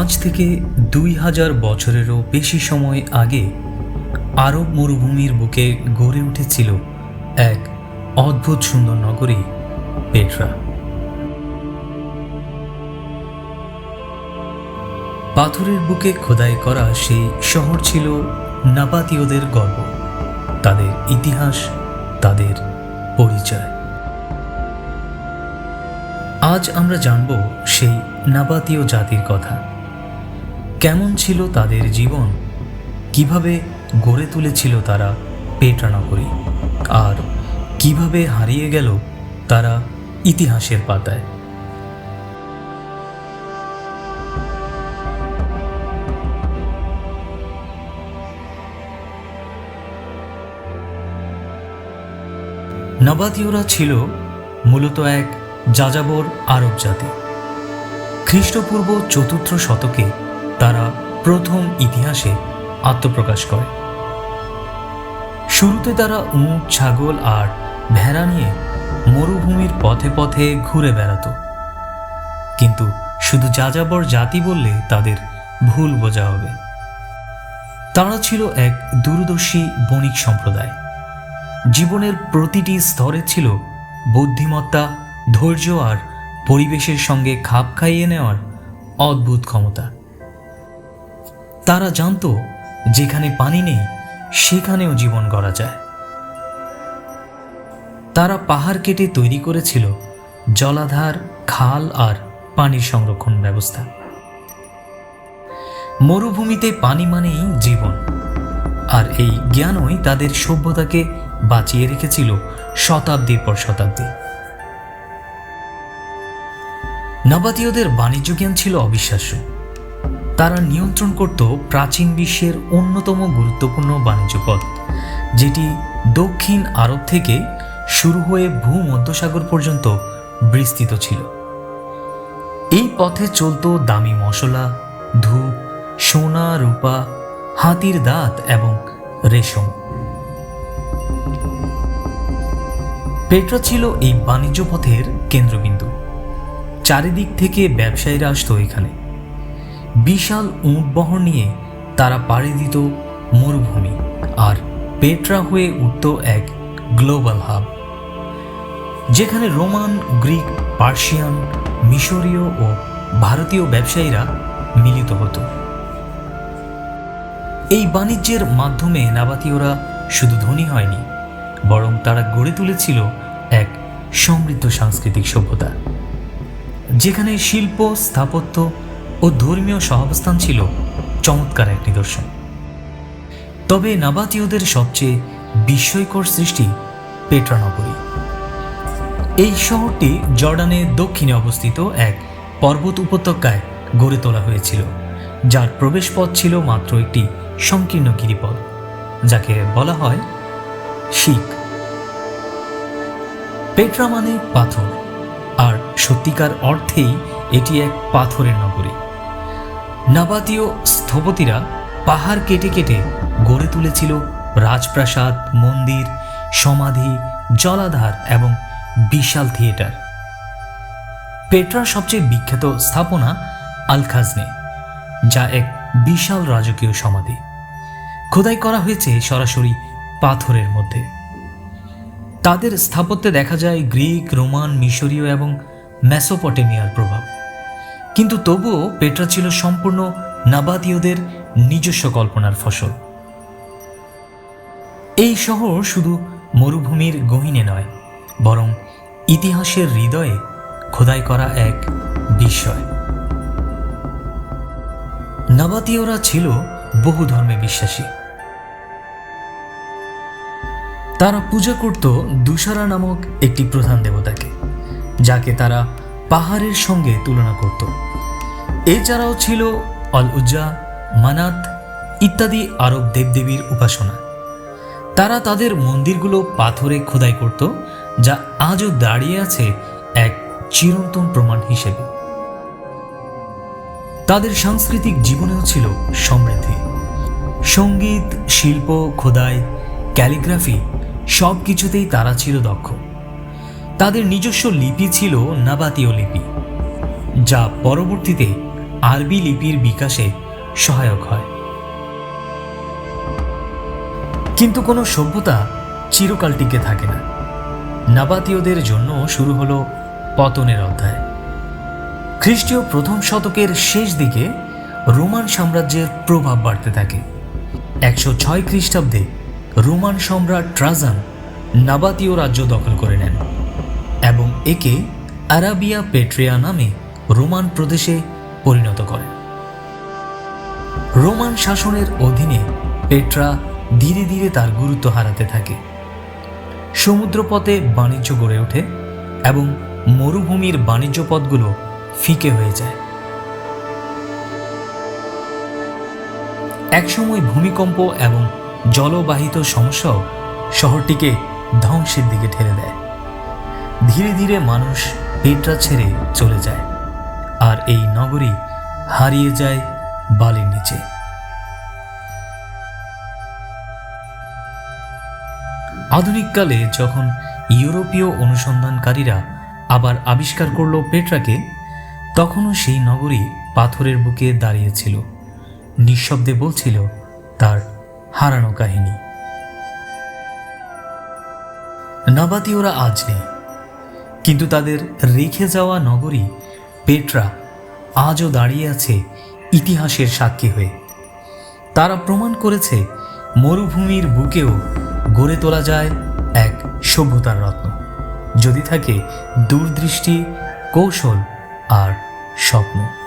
আজ থেকে দুই হাজার বছরেরও বেশি সময় আগে আরব মরুভূমির বুকে গড়ে উঠেছিল এক অদ্ভুত সুন্দর নগরী, পেট্রা। পাথরের বুকে খোদাই করা সেই শহর ছিল নাবাতীয়দের গর্ব। তাদের ইতিহাস, তাদের পরিচয়। আজ আমরা জানব সেই নাবাতীয় জাতির কথা। কেমন ছিল তাদের জীবন? কীভাবে গড়ে তুলেছিল তারা পেট্রা নগরী আর কীভাবে হারিয়ে গেল তারা ইতিহাসের পাতায়? নবাতীয়রা ছিল মূলত এক যাযাবর আরব জাতি। খ্রিস্টপূর্ব চতুর্থ শতকে তারা প্রথম ইতিহাসে আত্মপ্রকাশ করে। শুরুতে তারা উঁট, ছাগল আর ভেড়া নিয়ে মরুভূমির পথে পথে ঘুরে বেড়াতো। কিন্তু শুধু যাযাবর জাতি বললে তাদের ভুল বোঝা হবে। তারা ছিল এক দূরদর্শী বণিক সম্প্রদায়। জীবনের প্রতিটি স্তরে ছিল বুদ্ধিমত্তা, ধৈর্য আর পরিবেশের সঙ্গে খাপ খাইয়ে নেওয়ার অদ্ভুত ক্ষমতা। তারা জানতো, যেখানে পানি নেই, সেখানেও জীবন গড়া যায়। তারা পাহাড় কেটে তৈরি করেছিল জলাধার, খাল আর পানির সংরক্ষণ ব্যবস্থা। মরুভূমিতে পানি মানেই জীবন, আর এই জ্ঞানই তাদের সভ্যতাকে বাঁচিয়ে রেখেছিল শতাব্দীর পর শতাব্দী। নবাতীয়দের বাণিজ্য জ্ঞান ছিল অবিশ্বাস্য। তারা নিয়ন্ত্রণ করত প্রাচীন বিশ্বের অন্যতম গুরুত্বপূর্ণ বাণিজ্য পথ, যেটি দক্ষিণ আরব থেকে শুরু হয়ে ভূমধ্যসাগর পর্যন্ত বিস্তৃত ছিল। এই পথে চলত দামি মশলা, ধূপ, সোনা, রূপা, হাতির দাঁত এবং রেশম। পেট্রা ছিল এই বাণিজ্য পথের কেন্দ্রবিন্দু। চারিদিক থেকে ব্যবসায়ীরা আসতো এখানে। বিশাল উঁট বহর নিয়ে তারা পাড়ি দিত মরুভূমি আর পেট্রা হয়ে উঠত এক গ্লোবাল হাব, যেখানে রোমান, গ্রিক, পার্সিয়ান, মিশরীয় ও ভারতীয় ব্যবসায়ীরা মিলিত হতো। এই বাণিজ্যের মাধ্যমে নাবাতীয়রা শুধু ধনী হয়নি, বরং তারা গড়ে তুলেছিল এক সমৃদ্ধ সাংস্কৃতিক সভ্যতা, যেখানে শিল্প, স্থাপত্য ও ধর্মীয় সহাবস্থান ছিল চমৎকার এক নিদর্শন। তবে নাবাতীয়দের সবচেয়ে বিস্ময়কর সৃষ্টি পেট্রা নগরী এই শহরটি জর্ডানের দক্ষিণে অবস্থিত এক পর্বত উপত্যকায় গড়ে তোলা হয়েছিল, যার প্রবেশপথ ছিল মাত্র একটি সংকীর্ণ গিরিপথ, যাকে বলা হয় শিখ। পেট্রা মানে পাথর, আর সত্যিকার অর্থেই এটি এক পাথরের নগরী। নাবাতীয় স্থপতিরা পাহাড় কেটে কেটে গড়ে তুলেছিল রাজপ্রাসাদ, মন্দির, সমাধি, জলাধার এবং বিশাল থিয়েটার। পেট্রার সবচেয়ে বিখ্যাত স্থাপনা আল খাজনে যা এক বিশাল রাজকীয় সমাধি। খোদাই করা হয়েছে সরাসরি পাথরের মধ্যে। তাদের স্থাপত্যে দেখা যায় গ্রিক, রোমান, মিশরীয় এবং মেসোপটেমিয়ার প্রভাব। কিন্তু তবুও পেট্রা ছিল সম্পূর্ণ নাবাতীয়দের নিজস্ব কল্পনার ফসল। এই শহর শুধু মরুভূমির গহিনে নয়, বরং ইতিহাসের হৃদয়ে খোদাই করা এক বিস্ময়। নাবাতীয়রা ছিল বহু ধর্মে বিশ্বাসী। তারা পূজা করত দুসারা নামক একটি প্রধান দেবতাকে, যাকে তারা পাহাড়ের সঙ্গে তুলনা করত। এছাড়াও ছিল অল উজ্জা মানাত ইত্যাদি আরব দেবদেবীর উপাসনা। তারা তাদের মন্দিরগুলো পাথরে খোদাই করত, যা আজও দাঁড়িয়ে আছে এক চিরন্তন প্রমাণ হিসেবে। তাদের সাংস্কৃতিক জীবনেও ছিল সমৃদ্ধি। সংগীত, শিল্প, খোদাই, ক্যালিগ্রাফি সব কিছুতেই তারা ছিল দক্ষ। তাদের নিজস্ব লিপি ছিল নাবাতীয় লিপি। যা পরবর্তীতে আরবি লিপির বিকাশে সহায়ক হয়। কিন্তু কোনো সভ্যতা চিরকাল টিকে থাকে না। নাবাতীয়দের জন্য শুরু হলো পতনের অধ্যায়। খ্রিস্টীয় প্রথম শতকের শেষ দিকে রোমান সাম্রাজ্যের প্রভাব বাড়তে থাকে। একশো ছয় খ্রিস্টাব্দে রোমান সম্রাট ট্রাজান নাবাতীয় রাজ্য দখল করে নেন এবং একে আরাবিয়া পেট্রিয়া নামে রোমান প্রদেশে পরিণত করেন। রোমান শাসনের অধীনে পেট্রা ধীরে ধীরে তার গুরুত্ব হারাতে থাকে। সমুদ্রপথে বাণিজ্য গড়ে ওঠে এবং মরুভূমির বাণিজ্য পথগুলো ফিকে হয়ে যায়। একসময় ভূমিকম্প এবং জলবাহিত সমস্যাও শহরটিকে ধ্বংসের দিকে ঠেলে দেয়। ধীরে ধীরে মানুষ পেট্রা ছেড়ে চলে যায়। আর এই নগরী হারিয়ে যায় বালির নিচে। আধুনিককালে যখন ইউরোপীয় অনুসন্ধানকারীরা আবার আবিষ্কার করল পেট্রাকে, তখনও সেই নগরী পাথরের বুকে দাঁড়িয়েছিল নিঃশব্দে বলছিল তার হারানো কাহিনী। নাবাতীয়রা আজ নেই, কিন্তু তাদের রেখে যাওয়া নগরী পেট্রা আজও দাঁড়িয়ে আছে ইতিহাসের সাক্ষী হয়ে। তারা প্রমাণ করেছে মরুভূমির বুকেও গড়ে তোলা যায় এক সভ্যতার রত্ন। যদি থাকে দূরদৃষ্টি, কৌশল আর স্বপ্ন।